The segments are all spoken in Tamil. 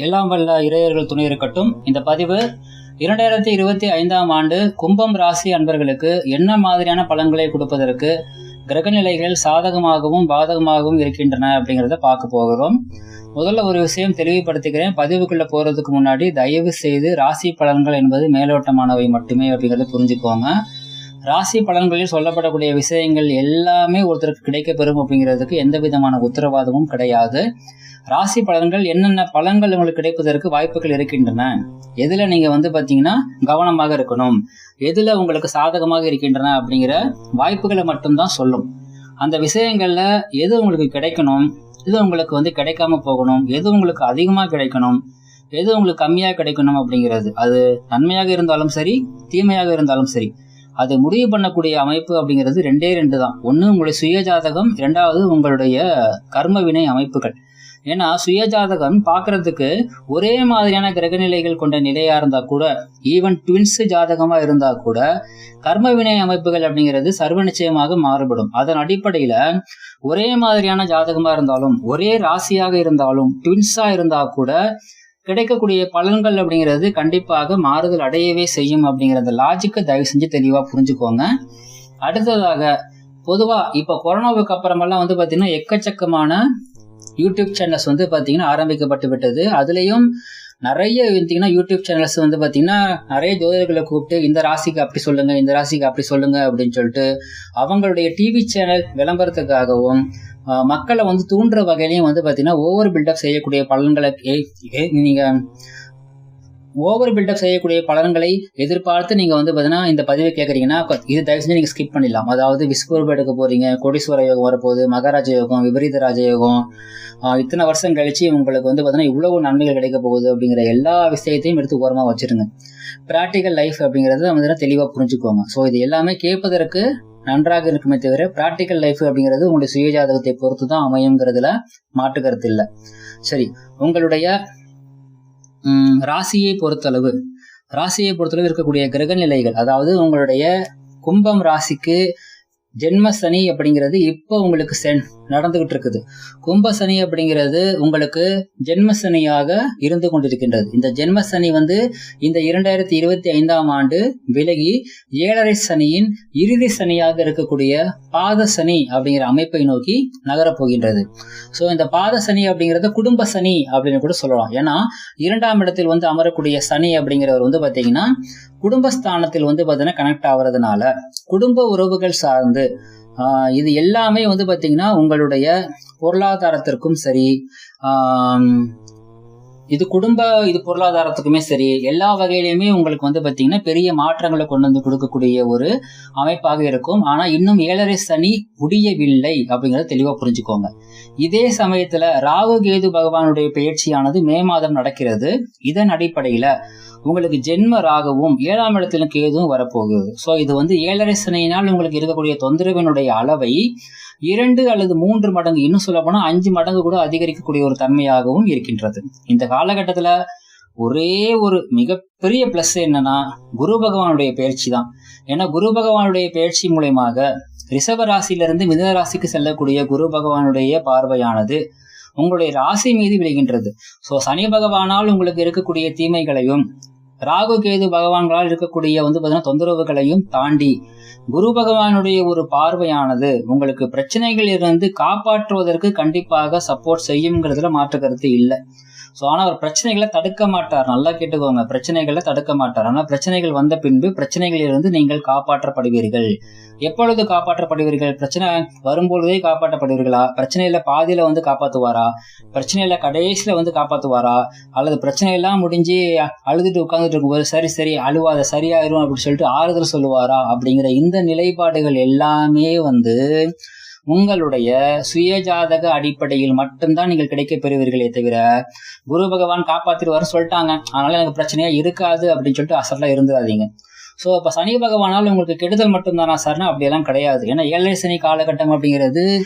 எல்லாம் வல்ல இறையர்கள் துணை இருக்கட்டும். இந்த பதிவு இரண்டாயிரத்தி இருபத்தி ஐந்தாம் ஆண்டு கும்பம் ராசி அன்பர்களுக்கு என்ன மாதிரியான பலன்களை கொடுப்பதற்கு கிரகநிலைகள் சாதகமாகவும் பாதகமாகவும் இருக்கின்றன அப்படிங்கிறத பார்க்க போகிறோம். முதல்ல ஒரு விஷயம் தெளிவுபடுத்திக்கிறேன். பதிவுக்குள்ள போறதுக்கு முன்னாடி தயவு செய்து ராசி பலன்கள் என்பது மேலோட்டமானவை மட்டுமே அப்படிங்கறத புரிஞ்சுக்கோங்க. ராசி பலன்களில் சொல்லப்படக்கூடிய விஷயங்கள் எல்லாமே ஒருத்தருக்கு கிடைக்க பெறும் அப்படிங்கிறதுக்கு எந்த விதமான உத்தரவாதமும் கிடையாது. ராசி பலன்கள் என்னென்ன பலன்கள் உங்களுக்கு கிடைப்பதற்கு வாய்ப்புகள் இருக்கின்றன. எதுல நீங்க வந்து பாத்தீங்கன்னா கவனமாக இருக்கணும். எதுல உங்களுக்கு சாதகமாக இருக்கின்றன அப்படிங்கிற வாய்ப்புகளை மட்டும்தான் சொல்லும். அந்த விஷயங்கள்ல எது உங்களுக்கு கிடைக்கணும்? எது உங்களுக்கு வந்து கிடைக்காம போகணும்? எது உங்களுக்கு அதிகமாக கிடைக்கணும்? எது உங்களுக்கு கம்மியாக கிடைக்கணும் அப்படிங்கிறது? அது நன்மையாக இருந்தாலும் சரி தீமையாக இருந்தாலும் சரி. அது முடிவு பண்ணக்கூடிய அமைப்பு அப்படிங்கிறது ரெண்டே ரெண்டு தான். ஒன்று உங்களுடைய சுயஜாதகம் இரண்டாவது உங்களுடைய கர்ம வினை அமைப்புகள். ஏன்னா சுயஜாதகம் பார்க்கறதுக்கு ஒரே மாதிரியான கிரகநிலைகள் கொண்ட நிலையா இருந்தா கூட ஈவன் ட்வின்ஸ் ஜாதகமா இருந்தா கூட கர்ம வினை அமைப்புகள் அப்படிங்கிறது சர்வ நிச்சயமாக மாறுபடும். அதன் அடிப்படையில ஒரே மாதிரியான ஜாதகமா இருந்தாலும் ஒரே ராசியாக இருந்தாலும் ட்வின்ஸா இருந்தா கூட கிடைக்கக்கூடிய பலன்கள் அப்படிங்கிறது கண்டிப்பாக மாறுதல் அடையவே செய்யும் அப்படிங்கிற லாஜிக்கை தயவு செஞ்சு தெளிவாக புரிஞ்சுக்கோங்க. அடுத்ததாக பொதுவாக இப்போ கொரோனாவுக்கு அப்புறமெல்லாம் வந்து பார்த்தீங்கன்னா எக்கச்சக்கமான யூடியூப் சேனல்ஸ் வந்து பார்த்தீங்கன்னா ஆரம்பிக்கப்பட்டு விட்டது. அதுலேயும் நிறைய பார்த்தீங்கன்னா யூடியூப் சேனல்ஸ் வந்து பார்த்தீங்கன்னா நிறைய ஜோதிடர்களை கூப்பிட்டு இந்த ராசிக்கு அப்படி சொல்லுங்கள் இந்த ராசிக்கு அப்படி சொல்லுங்கள் அப்படின்னு சொல்லிட்டு அவங்களுடைய டிவி சேனல் விளம்பரத்துக்காகவும் மக்களை வந்து தூண்டுற வகையிலையும் வந்து பார்த்தீங்கன்னா ஓவர் பில்டப் செய்யக்கூடிய பலன்களை ஏ- ஏ- நீங்க ஓவர் பில்டப் செய்யக்கூடிய பலன்களை எதிர்பார்த்து நீங்க வந்து பார்த்தீங்கன்னா இந்த பதிவை கேட்குறீங்கன்னா இது தயவு செஞ்சு நீங்கள் ஸ்கிப் பண்ணிடலாம். அதாவது விஸ்வரூபம் எடுக்க போறீங்க கோடீஸ்வர யோகம் வரப்போகுது மகாராஜ யோகம் விபரீத ராஜ யோகம் இத்தனை வருஷம் கழிச்சு உங்களுக்கு வந்து பார்த்தீங்கன்னா இவ்வளவு நன்மைகள் கிடைக்க போகுது அப்படிங்கிற எல்லா விஷயத்தையும் எடுத்து ஓரமாக வச்சிருங்க. ப்ராக்டிக்கல் லைஃப் அப்படிங்கிறது வந்து தெளிவாக புரிஞ்சுக்கோங்க. ஸோ இது எல்லாமே கேட்பதற்கு நன்றாக இருக்குமே தவிர ப்ராக்டிக்கல் லைஃப் அப்படிங்கிறது உங்களுடைய சுயஜாதகத்தை பொறுத்து தான் அமையுங்கிறதுல மாற்று கருத்து இல்லை. சரி உங்களுடைய ராசியை பொறுத்தளவு ராசியை பொறுத்தளவு இருக்கக்கூடிய கிரக நிலைகள் அதாவது உங்களுடைய கும்பம் ராசிக்கு ஜென்ம சனி அப்படிங்கிறது இப்போ உங்களுக்கு சென் நடந்துகிட்டு இருக்குது கும்ப சனி அப்படிங்கிறது உங்களுக்கு ஜென்ம சனியாக இருந்து கொண்டிருக்கின்றது. இந்த ஜென்ம சனி வந்து இந்த இரண்டாயிரத்தி இருபத்தி ஐந்தாம் ஆண்டு விலகி ஏழரை சனியின் இறுதி சனியாக இருக்கக்கூடிய பாத சனி அப்படிங்கிற அமைப்பை நோக்கி நகரப் போகின்றது. ஸோ இந்த பாத சனி அப்படிங்கிறது குடும்ப சனி அப்படின்னு கூட சொல்லலாம். ஏன்னா இரண்டாம் இடத்தில் வந்து அமரக்கூடிய சனி அப்படிங்கிறவர் வந்து பார்த்தீங்கன்னா குடும்பஸ்தானத்தில் வந்து பார்த்தீங்கன்னா கனெக்ட் ஆகிறதுனால குடும்ப உறவுகள் சார்ந்து இது எல்லாமே வந்து பார்த்தீங்கன்னா உங்களுடைய பொருளாதாரத்திற்கும் சரி இது குடும்ப இது பொருளாதாரத்துக்குமே சரி எல்லா வகையிலுமே உங்களுக்கு வந்து பார்த்தீங்கன்னா பெரிய மாற்றங்களை கொண்டு வந்து கொடுக்கக்கூடிய ஒரு அமைப்பாக இருக்கும். ஆனா இன்னும் ஏழரை சனி முடியவில்லை அப்படிங்கறத தெளிவா புரிஞ்சுக்கோங்க. இதே சமயத்துல ராகு கேது பகவானுடைய பயிற்சியானது மே மாதம் நடக்கிறது. இதன் அடிப்படையில உங்களுக்கு ஜென்ம ராகவும் ஏழாம் இடத்துல கேதுவும் வரப்போகுது. ஸோ இது வந்து ஏழரை சனியினால் உங்களுக்கு இருக்கக்கூடிய தொந்தரவினுடைய அளவை இரண்டு அல்லது மூன்று மடங்கு இன்னும் சொல்ல போனா அஞ்சு மடங்கு கூட அதிகரிக்கக்கூடிய ஒரு தன்மையாகவும் இருக்கின்றது. இந்த காலகட்டத்துல ஒரே ஒரு மிகப்பெரிய பிளஸ் என்னன்னா குரு பகவானுடைய பயிற்சி தான். ஏன்னா குரு பகவானுடைய பயிற்சி மூலயமாக ரிஷப ராசியிலிருந்து மிதுன ராசிக்கு செல்லக்கூடிய குரு பகவானுடைய பார்வையானது உங்களுடைய ராசி மீது விளைகின்றது ஸோ சனி பகவானால் உங்களுக்கு இருக்கக்கூடிய தீமைகளையும் ராகு கேது பகவான்களால் இருக்கக்கூடிய வந்து பார்த்தீங்கன்னா தொந்தரவுகளையும் தாண்டி குரு பகவானுடைய ஒரு பார்வையானது உங்களுக்கு பிரச்சனைகள் இருந்து காப்பாற்றுவதற்கு கண்டிப்பாக சப்போர்ட் செய்யுங்கிறதுல மாற்று கருத்து இல்லை. ஸோ ஆனால் அவர் பிரச்சனைகளை தடுக்க மாட்டார். நல்லா கேட்டுக்கோங்க. பிரச்சனைகளை தடுக்க மாட்டார். ஆனால் பிரச்சனைகள் வந்த பின்பு பிரச்சனைகளிலிருந்து நீங்கள் காப்பாற்றப்படுவீர்கள். எப்பொழுது காப்பாற்றப்படுவீர்கள்? பிரச்சனை வரும்பொழுதே காப்பாற்றப்படுவீர்களா? பிரச்சனையில பாதியில வந்து காப்பாத்துவாரா? பிரச்சனையில கடைசியில வந்து காப்பாத்துவாரா? அல்லது பிரச்சனை எல்லாம் முடிஞ்சு அழுதுட்டு உட்கார்ந்துட்டு இருக்கும்போது சரி சரி அழுவாத சரியாயிரும் அப்படின்னு சொல்லிட்டு ஆறுதல் சொல்லுவாரா? அப்படிங்கிற இந்த நிலைப்பாடுகள் எல்லாமே வந்து உங்களுடைய சுயஜாதக அடிப்படையில் மட்டும்தான் நீங்கள் கிடைக்க பெறுவீர்களே தவிர குரு பகவான் வர சொல்லிட்டாங்க. அதனால எனக்கு பிரச்சனையா இருக்காது அப்படின்னு சொல்லிட்டு அசல்லாம் இருந்துடாதீங்க ஸோ இப்போ சனி பகவானால் உங்களுக்கு கெடுதல் மட்டும்தானா சார்னா அப்படியெல்லாம் கிடையாது. ஏன்னா ஏழரை சனி காலகட்டம் அப்படிங்கிறது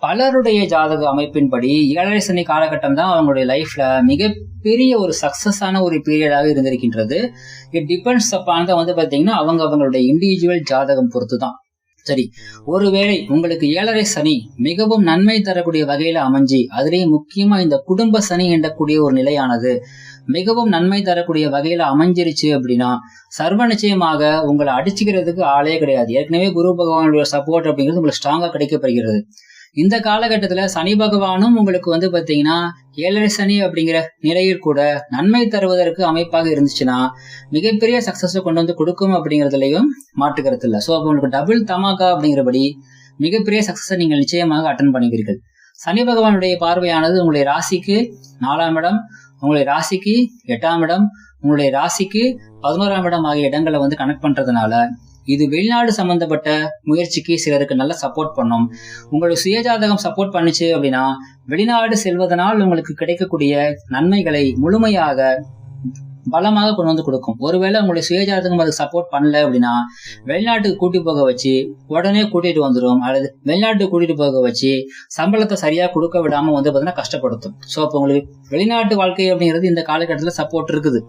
பலருடைய ஜாதக அமைப்பின்படி ஏழரை சனி காலகட்டம் தான் அவங்களுடைய லைஃப்ல மிகப்பெரிய ஒரு சக்சஸான ஒரு பீரியடாக இருந்திருக்கின்றது. இட் டிபெண்ட்ஸ் அப்பான் வந்து பார்த்தீங்கன்னா அவங்க அவங்களுடைய இண்டிவிஜுவல் ஜாதகம் பொறுத்து தான் சரி ஒருவேளை உங்களுக்கு ஏழரை சனி மிகவும் நன்மை தரக்கூடிய வகையில அமைஞ்சி அதுலேயும் முக்கியமா இந்த குடும்ப சனி எண்ணக்கூடிய ஒரு நிலையானது. மிகவும் நன்மை தரக்கூடிய வகையில அமைஞ்சிருச்சு அப்படின்னா சர்வ நிச்சயமாக உங்களை அடிச்சுக்கிறதுக்கு ஆளே கிடையாது. ஏற்கனவே குரு பகவானுடைய சப்போர்ட் அப்படிங்கிறது உங்களுக்கு ஸ்ட்ராங்கா கிடைக்கப்படுகிறது இந்த காலகட்டத்துல சனி பகவானும் உங்களுக்கு வந்து பாத்தீங்கன்னா ஏழரை சனி அப்படிங்கிற நிலையில் கூட நன்மை தருவதற்கு அமைப்பாக இருந்துச்சுன்னா மிகப்பெரிய சக்சஸை கொண்டு வந்து கொடுக்கும் அப்படிங்கிறதுலையும் மாட்டுக்கிறது இல்லை ஸோ அப்போ உங்களுக்கு டபுள் தமாகா அப்படிங்கிறபடி மிகப்பெரிய சக்சஸை நீங்கள் நிச்சயமாக அட்டன் பண்ணுவீர்கள். சனி பகவானுடைய பார்வையானது உங்களுடைய ராசிக்கு நாலாம் இடம் உங்களுடைய ராசிக்கு எட்டாம் இடம் உங்களுடைய ராசிக்கு பதினோராம் இடம் ஆகிய இடங்களை வந்து கனெக்ட் பண்றதுனால இது வெளிநாடு சம்பந்தப்பட்ட முயற்சிக்கு சிலருக்கு நல்ல சப்போர்ட் பண்ணும். உங்களுக்கு சுயஜாதகம் சப்போர்ட் பண்ணுச்சு அப்படின்னா வெளிநாடு செல்வதனால் உங்களுக்கு கிடைக்கக்கூடிய நன்மைகளை முழுமையாக பலமாக கொண்டு வந்து கொடுக்கும். ஒருவேளை உங்களுடைய சுயஜாதகம் அதுக்கு சப்போர்ட் பண்ணல அப்படின்னா வெளிநாட்டுக்கு கூட்டி போக வச்சு உடனே கூட்டிட்டு வந்துடும் அல்லது வெளிநாட்டுக்கு கூட்டிட்டு போக வச்சு சம்பளத்தை சரியா கொடுக்க விடாம வந்து பார்த்தீங்கன்னா கஷ்டப்படுத்தும். ஸோ அப்போ உங்களுக்கு வெளிநாட்டு வாழ்க்கை அப்படிங்கிறது இந்த காலகட்டத்தில் சப்போர்ட் இருக்குது.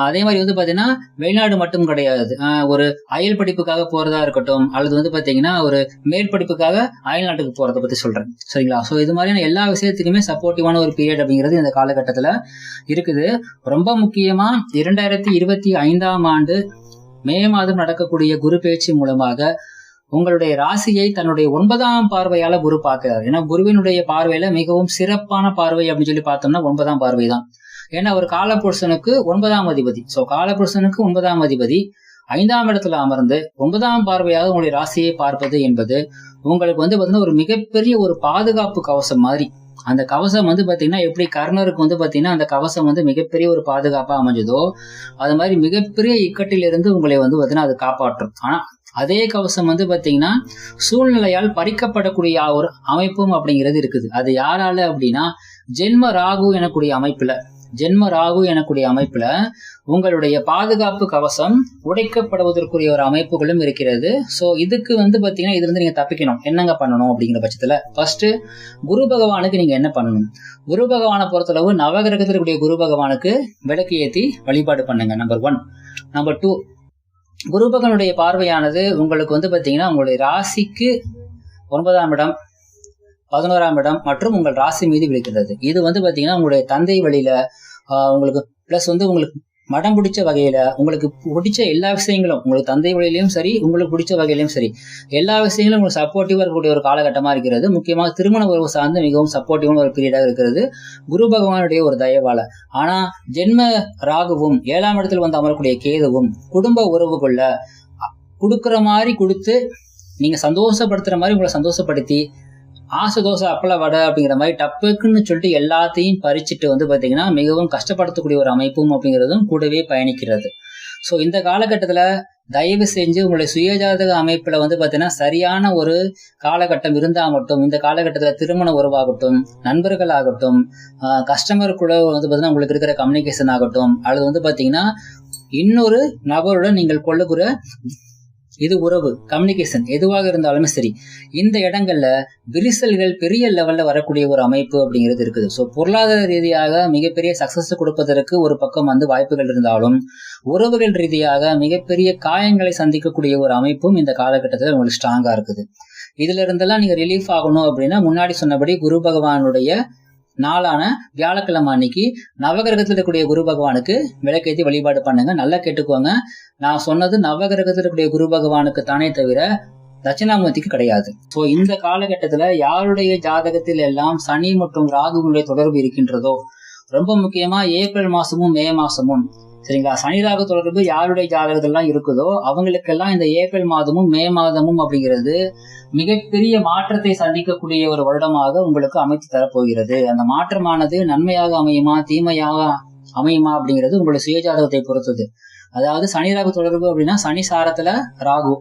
அதே மாதிரி வந்து பாத்தீங்கன்னா வெளிநாடு மட்டும் கிடையாது. ஆஹ் ஒரு அயல் படிப்புக்காக போறதா இருக்கட்டும் அல்லது வந்து பாத்தீங்கன்னா ஒரு மேற்படிப்புக்காக அயல் நாட்டுக்கு போறதை பத்தி சொல்றேன். சரிங்களா? ஸோ இது மாதிரியான எல்லா விஷயத்துக்குமே சப்போர்ட்டிவான ஒரு பீரியட் அப்படிங்கிறது இந்த காலகட்டத்துல இருக்குது. ரொம்ப முக்கியமா இரண்டாயிரத்தி இருபத்தி ஐந்தாம் ஆண்டு மே மாதம் நடக்கக்கூடிய குரு பேச்சு மூலமாக உங்களுடைய ராசியை தன்னுடைய ஒன்பதாம் பார்வையால குரு பார்க்கிறார். ஏன்னா குருவினுடைய பார்வையில மிகவும் சிறப்பான பார்வை அப்படின்னு சொல்லி பார்த்தோம்னா ஒன்பதாம் பார்வை தான் ஏன்னா ஒரு காலபுருஷனுக்கு ஒன்பதாம் அதிபதி. ஸோ காலபுருஷனுக்கு ஒன்பதாம் அதிபதி. ஐந்தாம் இடத்துல அமர்ந்து ஒன்பதாம் பார்வையாக உங்களுடைய ராசியை பார்ப்பது என்பது உங்களுக்கு வந்து பார்த்தீங்கன்னா ஒரு மிகப்பெரிய ஒரு பாதுகாப்பு கவசம் மாதிரி. அந்த கவசம் வந்து பாத்தீங்கன்னா எப்படி கர்ணருக்கு வந்து பாத்தீங்கன்னா அந்த கவசம் வந்து மிகப்பெரிய ஒரு பாதுகாப்பா அமைஞ்சதோ அது மாதிரி மிகப்பெரிய இக்கட்டிலிருந்து உங்களை வந்து பாத்தீங்கன்னா அது காப்பாற்றும். ஆனா அதே கவசம் வந்து பாத்தீங்கன்னா சூழ்நிலையால் பறிக்கப்படக்கூடிய ஒரு அமைப்பும் அப்படிங்கிறது இருக்குது. அது யாரால அப்படின்னா ஜென்ம ராகு எனக்கூடிய அமைப்புல. ஜென்ம ராகு எனக்கூடிய அமைப்புல உங்களுடைய பாதுகாப்பு கவசம் உடைக்கப்படுவதற்குரிய ஒரு அமைப்புகளும் இருக்கிறது. சோ இதுக்கு வந்து பாத்தீங்கன்னா இதுல இருந்து நீங்க தப்பிக்கணும். என்னங்க பண்ணணும் அப்படிங்கிற பட்சத்துல ஃபர்ஸ்ட் குரு பகவானுக்கு நீங்க என்ன பண்ணணும்? குரு பகவானை பொறுத்தளவு நவகிரகத்தில் இருக்கக்கூடிய குரு பகவானுக்கு விளக்கு ஏத்தி வழிபாடு பண்ணுங்க number one number two Guru பகவானுடைய பார்வையானது உங்களுக்கு வந்து பாத்தீங்கன்னா உங்களுடைய ராசிக்கு ஒன்பதாம் இடம் பதினோராம் இடம் மற்றும் உங்கள் ராசி மீது விழுகிறது. இது வந்து பாத்தீங்கன்னா உங்களுடைய தந்தை வழியில உங்களுக்கு பிளஸ் வந்து உங்களுக்கு மடம் பிடிச்ச வகையில உங்களுக்கு பிடிச்ச எல்லா விஷயங்களும் உங்களுக்கு தந்தை வழியிலையும் சரி உங்களுக்கு பிடிச்ச வகையிலையும் சரி எல்லா விஷயங்களும் உங்களுக்கு சப்போர்ட்டிவா இருக்கக்கூடிய ஒரு காலகட்டமா இருக்கிறது. முக்கியமாக திருமண உறவு சார்ந்து மிகவும் சப்போர்ட்டிவான ஒரு பீரியடாக இருக்கிறது. குரு பகவானுடைய ஒரு தயவால. ஆனா ஜென்ம ராகுவும் ஏழாம் இடத்தில் வந்து அமரக்கூடிய கேதுவும் குடும்ப உறவுக்குள்ள கொடுக்குற மாதிரி கொடுத்து நீங்க சந்தோஷப்படுத்துற மாதிரி உங்களை சந்தோஷப்படுத்தி ஆசை தோசை அப்பள வடை அப்படிங்கிற மாதிரி டப்புக்குன்னு சொல்லிட்டு எல்லாத்தையும் பறிச்சுட்டு வந்து பார்த்தீங்கன்னா மிகவும் கஷ்டப்படுத்தக்கூடிய ஒரு அமைப்பும் அப்படிங்கிறதும் கூடவே பயணிக்கிறது. ஸோ இந்த காலகட்டத்தில் தயவு செஞ்சு உங்களுடைய சுயஜாதக அமைப்பில் வந்து பார்த்தீங்கன்னா சரியான ஒரு காலகட்டம் இருந்தால் மட்டும் இந்த காலகட்டத்தில் திருமண உறவாகட்டும் நண்பர்கள் ஆகட்டும் கஸ்டமர் கூட வந்து பார்த்தீங்கன்னா உங்களுக்கு இருக்கிற கம்யூனிகேஷன் ஆகட்டும் அல்லது வந்து பார்த்தீங்கன்னா இன்னொரு நபருடன் நீங்கள் கொள்ளக்கூடிய இது உறவு கம்யூனிகேஷன் எதுவாக இருந்தாலுமே சரி. இந்த இடங்கள்ல விரிசல்கள் பெரிய லெவல்ல வரக்கூடிய ஒரு அமைப்பு அப்படிங்கிறது இருக்குது. ஸோ பொருளாதார ரீதியாக மிகப்பெரிய சக்சஸ் கொடுப்பதற்கு ஒரு பக்கம் வந்து வாய்ப்புகள் இருந்தாலும் உறவுகள் ரீதியாக மிகப்பெரிய காயங்களை சந்திக்கக்கூடிய ஒரு அமைப்பும் இந்த காலகட்டத்தில் உங்களுக்கு ஸ்ட்ராங்கா இருக்குது. இதுல இருந்தெல்லாம் நீங்க ரிலீஃப் ஆகணும் அப்படின்னா முன்னாடி சொன்னபடி குரு பகவானுடைய நாளான வியாழக்கிழமை அன்னைக்கு நவகிரகத்தில் இருக்கக்கூடிய குரு பகவானுக்கு விளக்கேற்றி வழிபாடு பண்ணுங்க. நல்லா கேட்டுக்கோங்க. நான் சொன்னது நவகிரகத்தில் இருக்கக்கூடிய குரு பகவானுக்கு தானே தவிர தட்சிணாமூர்த்திக்கு கிடையாது. ஸோ இந்த காலகட்டத்துல யாருடைய ஜாதகத்தில் எல்லாம் சனி மற்றும் ராகுவினுடைய தொடர்பு இருக்கின்றதோ ரொம்ப முக்கியமா ஏப்ரல் மாசமும் மே மாசமும் சரிங்களா? சனி ராகு தொடர்பு யாருடைய ஜாதகத்திலாம் இருக்குதோ அவங்களுக்கெல்லாம் இந்த ஏப்ரல் மாதமும் மே மாதமும் அப்படிங்கிறது மிகப்பெரிய மாற்றத்தை சந்திக்கக்கூடிய ஒரு வருடமாக உங்களுக்கு அமைத்து தரப்போகிறது. அந்த மாற்றமானது நன்மையாக அமையுமா தீமையாக அமையுமா அப்படிங்கிறது உங்களுடைய சுயஜாதகத்தை பொறுத்தது. அதாவது சனி ராகு தொடர்பு அப்படின்னா சனி சாரத்துல ராகு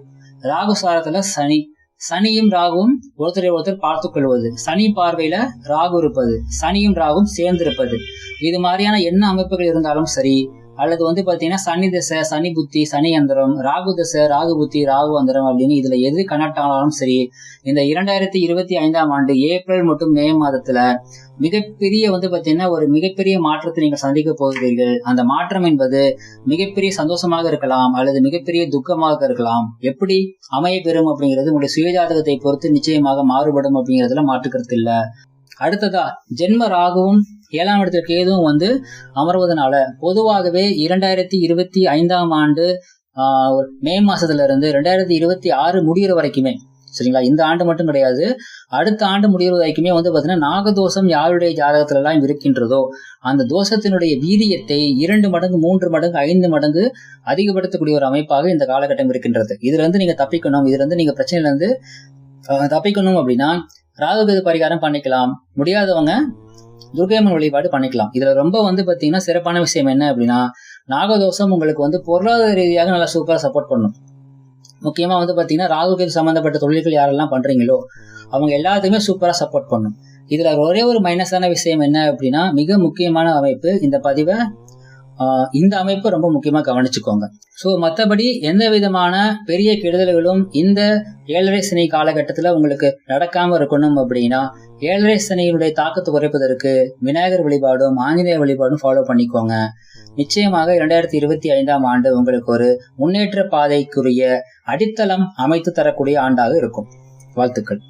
ராகு சாரத்துல சனி. சனியும் ராகுவும் ஒருத்தரை ஒருத்தர் பார்த்து கொள்வது. சனி பார்வையில ராகு இருப்பது சனியும் ராகும் சேர்ந்திருப்பது. இது மாதிரியான என்ன அமைப்புகள் இருந்தாலும் சரி அல்லது வந்து பாத்தீங்கன்னா சனி தசை சனி புத்தி சனி அந்தரம் ராகு தசை ராகு புத்தி ராகு அந்தரம் அப்படின்னு இதுல எது கனெக்ட் ஆனாலும் சரி இந்த இரண்டாயிரத்தி இருபத்தி ஐந்தாம் ஆண்டு ஏப்ரல் மற்றும் மே மாதத்துல மிகப்பெரிய வந்து பாத்தீங்கன்னா ஒரு மிகப்பெரிய மாற்றத்தை நீங்கள் சந்திக்க போகிறீர்கள். அந்த மாற்றம் என்பது மிகப்பெரிய சந்தோஷமாக இருக்கலாம் அல்லது மிகப்பெரிய துக்கமாக இருக்கலாம். எப்படி? அமைய பெறும் அப்படிங்கிறது உங்களுடைய சுயஜாதகத்தை பொறுத்து நிச்சயமாக மாறுபடும் அப்படிங்கிறதுல மாற்றுக்கிறது இல்ல. அடுத்ததா ஜென்ம ராகுவும் ஏழாம் இடத்துல கேதுவும் வந்து அமர்வதனால பொதுவாகவே இரண்டாயிரத்தி இருபத்தி ஐந்தாம் ஆண்டு மே மாசத்துல இருந்து ரெண்டாயிரத்தி இருபத்தி ஆறு முடிகிற வரைக்குமே சரிங்களா? இந்த ஆண்டு மட்டும் கிடையாது. அடுத்த ஆண்டு முடிகிற வரைக்குமே வந்து பாத்தீங்கன்னா நாகதோஷம் யாருடைய ஜாதகத்துல எல்லாம் இருக்கின்றதோ அந்த தோஷத்தினுடைய வீரியத்தை இரண்டு மடங்கு மூன்று மடங்கு ஐந்து மடங்கு அதிகப்படுத்தக்கூடிய ஒரு அமைப்பாக இந்த காலகட்டம் இருக்கின்றது. இதுல இருந்து நீங்க தப்பிக்கணும். இதுல இருந்து நீங்க பிரச்சனையில இருந்து தப்பிக்கணும் அப்படின்னா ராகுகேது பரிகாரம் பண்ணிக்கலாம். முடியாதவங்க துர்கையம்மன் வழிபாடு பண்ணிக்கலாம். இதுல ரொம்ப வந்து பாத்தீங்கன்னா சிறப்பான விஷயம் என்ன அப்படின்னா நாகதோஷம் உங்களுக்கு வந்து பொருளாதார ரீதியாக நல்லா சூப்பரா சப்போர்ட் பண்ணும். முக்கியமா வந்து பாத்தீங்கன்னா ராகுகேது சம்பந்தப்பட்ட தொழில்கள் யாரெல்லாம் பண்றீங்களோ அவங்க எல்லாத்துக்குமே சூப்பரா சப்போர்ட் பண்ணும். இதுல ஒரே ஒரு மைனஸான விஷயம் என்ன அப்படின்னா மிக முக்கியமான அமைப்பு இந்த பதிவை இந்த அமைப்பு ரொம்ப முக்கியமா கவனிச்சுக்கோங்க. ஸோ மற்றபடி எந்த விதமான பெரிய கெடுதல்களும் இந்த ஏழரை சனி காலகட்டத்தில் உங்களுக்கு நடக்காம இருக்கணும் அப்படின்னா ஏழரை சனியினுடைய தாக்கத்தை குறைப்பதற்கு விநாயகர் வழிபாடும் ஆஞ்சநேய வழிபாடும் ஃபாலோ பண்ணிக்கோங்க. நிச்சயமாக இரண்டாயிரத்தி இருபத்தி ஐந்தாம் ஆண்டு உங்களுக்கு ஒரு முன்னேற்ற பாதைக்குரிய அடித்தளம் அமைத்து தரக்கூடிய ஆண்டாக இருக்கும். வாழ்த்துக்கள்.